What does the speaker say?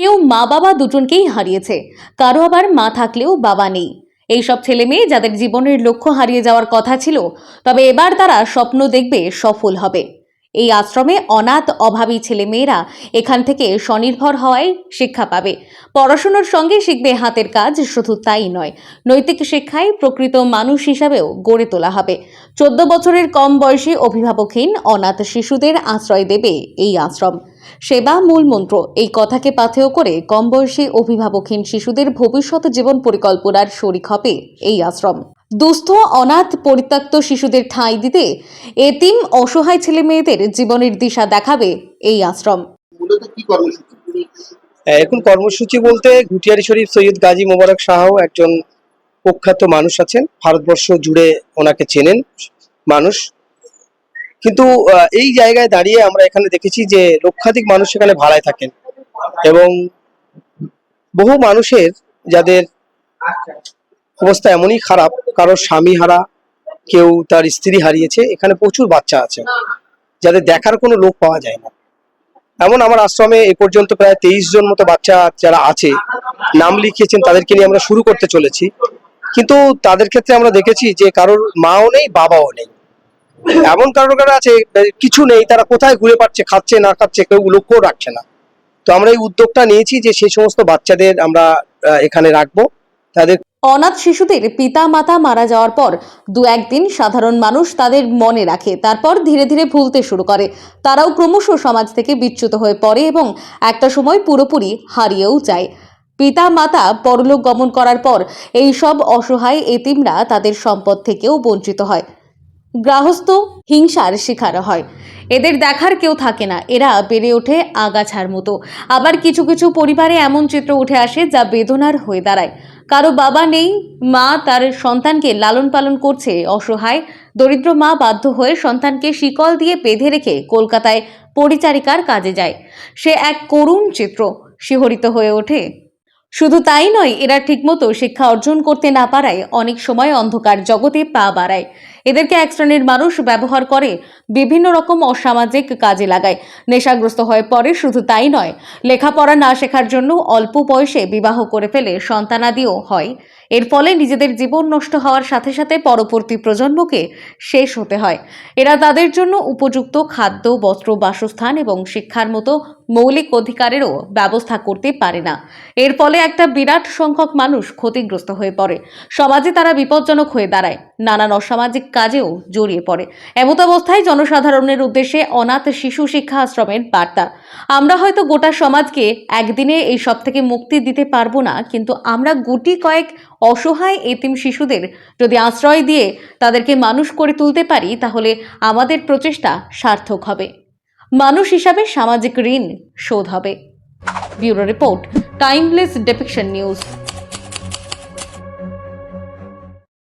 কেউ মা বাবা দুজনকেই হারিয়েছে। কারও আবার মা থাকলেও বাবা নেই। এইসব ছেলে মেয়ে যাদের জীবনের লক্ষ্য হারিয়ে যাওয়ার কথা ছিল, তবে এবার তারা স্বপ্ন দেখবে সফল হবে। এই আশ্রমে অনাথ অভাবী ছেলে মেয়েরা এখান থেকে স্বনির্ভর হওয়ায় শিক্ষা পাবে। পড়াশোনার সঙ্গে শিখবে হাতের কাজ, শুধু তাই নয়, নৈতিক শিক্ষায় প্রকৃত মানুষ হিসাবেও গড়ে তোলা হবে। চোদ্দ বছরের কম বয়সী অভিভাবকহীন অনাথ শিশুদের আশ্রয় দেবে এই আশ্রম। সেবা মূল মন্ত্র, এই কথাকে পাথেয় করে কম বয়সী অভিভাবকহীন শিশুদের ভবিষ্যৎ জীবন পরিকল্পনার শরিক হবে এই আশ্রম। দুস্থ অনাথ পরিত্যক্ত শিশুদের ঠাঁই দিতে এতিম অসহায় ছেলে মেয়েদের জীবনের দিশা দেখাবে এই আশ্রম। মূলত এখন কর্মসূচি বলতে ঘুটিয়ারি শরীফ সৈয়দ গাজী মোবারক শাহ একজন প্রখ্যাত মানুষ আছেন। ভারতবর্ষ জুড়ে ওনাকে চেনেন মানুষ। কিন্তু এই জায়গায় দাঁড়িয়ে আমরা এখানে দেখেছি যে লক্ষাধিক মানুষ এখানে ভাড়ায় থাকেন। এবং বহু মানুষের যাদের অবস্থা এমনই খারাপ, কারও স্বামী হারা, কেউ তার স্ত্রী হারিয়েছে, এখানে প্রচুর বাচ্চা আছে, যাদের দেখার কোনো লোক পাওয়া যায় না। এমন আমার আশ্রমে এ পর্যন্ত প্রায় তেইশ জন মতো বাচ্চা যারা আছে, নাম লিখিয়েছেন, তাদেরকে নিয়ে আমরা শুরু করতে চলেছি। কিন্তু তাদের ক্ষেত্রে আমরা দেখেছি যে কারোর মাও নেই, বাবাও নেই। এমন কারও কারও আছে কিছু নেই, তারা কোথায় ঘুরে পাচ্ছে, খাচ্ছে, না খাচ্ছে, কেউ লক্ষ্যও রাখছে না। তো আমরা এই উদ্যোগটা নিয়েছি যে সেই সমস্ত বাচ্চাদের আমরা এখানে রাখব, তাদের অনাথ শিশুদের পিতা মাতা মারা যাওয়ার পর দু একদিন সাধারণ মানুষ তাদের মনে রাখে, তারপর ধীরে ধীরে ভুলতে শুরু করে। তারাও ক্রমশ সমাজ থেকে বিচ্যুত হয়ে পড়ে এবং একটা সময় পুরোপুরি হারিয়েও যায়। পিতা মাতা পরলোক গমন করার পর এই সব অসহায় এতিমরা তাদের সম্পদ থেকেও বঞ্চিত হয়। গ্রাহস্থ হিংসার শিকার হয়। এদের দেখার কেউ থাকে না। এরা বেড়ে ওঠে আগাছার মতো। আবার কিছু কিছু পরিবারে এমন চিত্র উঠে আসে যা বেদনার হয়ে দাঁড়ায়। কারও বাবা নেই, মা তার সন্তানকে লালন পালন করছে অসহায়। দরিদ্র মা বাধ্য হয়ে সন্তানকে শিকল দিয়ে বেঁধে রেখে কলকাতায় পরিচারিকার কাজে যায়। সে এক করুণ চিত্র শিহরিত হয়ে ওঠে। শুধু তাই নয়, এরা ঠিকমতো শিক্ষা অর্জন করতে না পারায় অনেক সময় অন্ধকার জগতে পা বাড়ায়। এদেরকে এক শ্রেণির মানুষ ব্যবহার করে, বিভিন্ন রকম অসামাজিক কাজে লাগায়। নেশাগ্রস্ত হয়ে পড়ে শুধু তাই নয়, লেখাপড়া না শেখার জন্য অল্প বয়সে বিবাহ করে ফেলে সন্তানাদিও হয়। এর ফলে নিজেদের জীবন নষ্ট হওয়ার সাথে সাথে পরবর্তী প্রজন্মকে শেষ হতে হয়। এরা তাদের জন্য উপযুক্ত খাদ্য, বস্ত্র, বাসস্থান এবং শিক্ষার মতো মৌলিক অধিকারেরও ব্যবস্থা করতে পারে না। এর ফলে একটা বিরাট সংখ্যক মানুষ ক্ষতিগ্রস্ত হয়ে পড়ে। সমাজে তারা বিপজ্জনক হয়ে দাঁড়ায়। নানান অসামাজিক কাজেও জড়িয়ে পড়ে। এমত অবস্থায় জনসাধারণের উদ্দেশ্যে অনাথ শিশু শিক্ষা আশ্রমের বার্তা। আমরা হয়তো গোটা সমাজকে একদিনে এই সব থেকে মুক্তি দিতে পারব না, কিন্তু আমরা গুটি কয়েক অসহায় এতিম শিশুদের যদি আশ্রয় দিয়ে তাদেরকে মানুষ করে তুলতে পারি, তাহলে আমাদের প্রচেষ্টা সার্থক হবে। মানুষ হিসাবে সামাজিক ঋণ শোধ হবে। Bureau report timeless depiction news